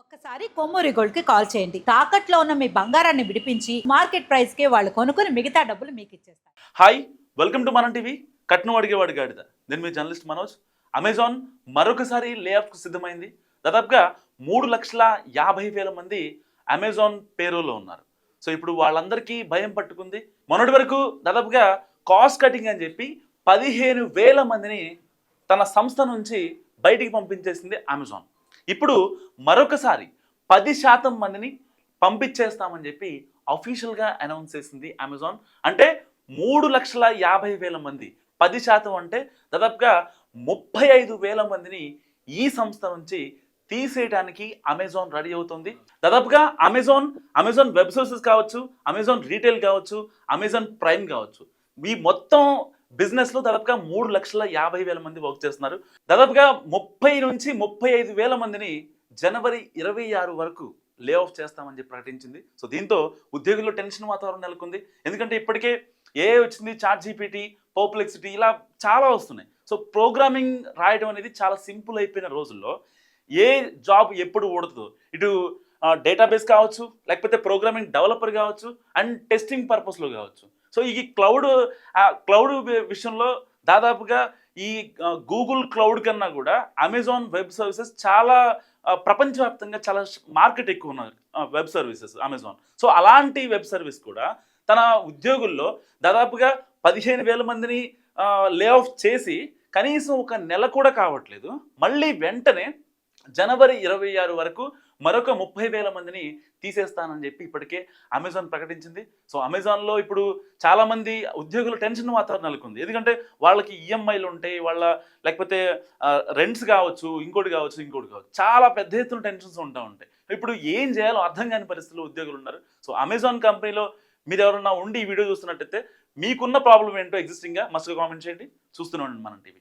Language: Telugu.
ఒక్కసారి కొమ్మూరి గోల్డ్ కాల్ చేయండి. తాకట్లో ఉన్న మీ బంగారాన్ని విడిపించి మార్కెట్ ప్రైస్కి వాళ్ళు కొనుక్కుని మిగతా డబ్బులు మీకు ఇచ్చేస్తారు. Hi welcome to Mana TV. కట్నం అడిగేవాడి గాడిద. నేను మీ జర్నలిస్ట్ మనోజ్. అమెజాన్ మరొకసారి లే కు సిద్ధమైంది. దాదాపుగా మూడు లక్షల యాభై వేల మంది అమెజాన్ పేరోలో ఉన్నారు. సో ఇప్పుడు వాళ్ళందరికీ భయం పట్టుకుంది. మొన్నటి వరకు దాదాపుగా కాస్ట్ కటింగ్ అని చెప్పి పదిహేను వేల మందిని తన సంస్థ నుంచి బయటికి పంపించేసింది అమెజాన్. ఇప్పుడు మరొకసారి పది శాతం మందిని పంపించేస్తామని చెప్పి అఫీషియల్గా అనౌన్స్ చేసింది అమెజాన్ అంటే మూడు లక్షల యాభై వేల మంది. పది శాతం అంటే దాదాపుగా ముప్పై ఐదు వేల మందిని ఈ సంస్థ నుంచి తీసేయడానికి అమెజాన్ రెడీ అవుతుంది. దాదాపుగా అమెజాన్ అమెజాన్ వెబ్ సోర్సెస్ కావచ్చు అమెజాన్ రీటైల్ కావచ్చు అమెజాన్ ప్రైమ్ కావచ్చు. ఈ మొత్తం బిజినెస్లో దాదాపుగా మూడు లక్షల యాభై వేల మంది వర్క్ చేస్తున్నారు. దాదాపుగా ముప్పై నుంచి ముప్పై ఐదు వేల మందిని జనవరి ఇరవై ఆరు వరకు లే ఆఫ్ చేస్తామని చెప్పి ప్రకటించింది. సో దీంతో ఉద్యోగుల్లో టెన్షన్ వాతావరణం నెలకొంది. ఎందుకంటే ఇప్పటికే ఏ వచ్చింది చాట్ జీపీటీ పోప్లెక్సిటీ ఇలా చాలా వస్తున్నాయి. సో ప్రోగ్రామింగ్ రాయడం అనేది చాలా సింపుల్ అయిపోయిన రోజుల్లో ఏ జాబ్ ఎప్పుడు ఊడుతుందో ఇటు డేటాబేస్ కావచ్చు లేకపోతే ప్రోగ్రామింగ్ డెవలపర్ కావచ్చు అండ్ టెస్టింగ్ పర్పస్లో కావచ్చు. సో ఈ క్లౌడ్ క్లౌడ్ విషయంలో దాదాపుగా ఈ గూగుల్ క్లౌడ్ కన్నా కూడా అమెజాన్ వెబ్ సర్వీసెస్ చాలా ప్రపంచవ్యాప్తంగా చాలా మార్కెట్ ఎక్కువ ఉన్నది వెబ్ సర్వీసెస్ అమెజాన్. సో అలాంటి వెబ్ సర్వీస్ కూడా తన ఉద్యోగుల్లో దాదాపుగా పదిహేను వేల మందిని లే ఆఫ్ చేసి కనీసం ఒక నెల కూడా కావట్లేదు. మళ్ళీ వెంటనే జనవరి ఇరవై ఆరు వరకు మరొక ముప్పై వేల మందిని తీసేస్తానని చెప్పి ఇప్పటికే అమెజాన్ ప్రకటించింది. సో అమెజాన్లో ఇప్పుడు చాలామంది ఉద్యోగులు టెన్షన్ వాతావరణం నెలకొంది. ఎందుకంటే వాళ్ళకి ఈఎంఐలు ఉంటాయి వాళ్ళ లేకపోతే రెంట్స్ కావచ్చు ఇంకోటి కావచ్చు ఇంకోటి కావచ్చు. చాలా పెద్ద ఎత్తున టెన్షన్స్ ఉంటా ఉంటాయి. ఇప్పుడు ఏం చేయాలో అర్థం కాని పరిస్థితుల్లో ఉద్యోగులు ఉన్నారు. సో అమెజాన్ కంపెనీలో మీరు ఎవరన్నా ఉండి ఈ వీడియో చూస్తున్నట్టయితే మీకున్న ప్రాబ్లం ఏంటో ఎగ్జిస్టింగ్గా మస్తుగా కామెంట్ చేయండి. చూస్తూనే ఉండండి మన టీవీ.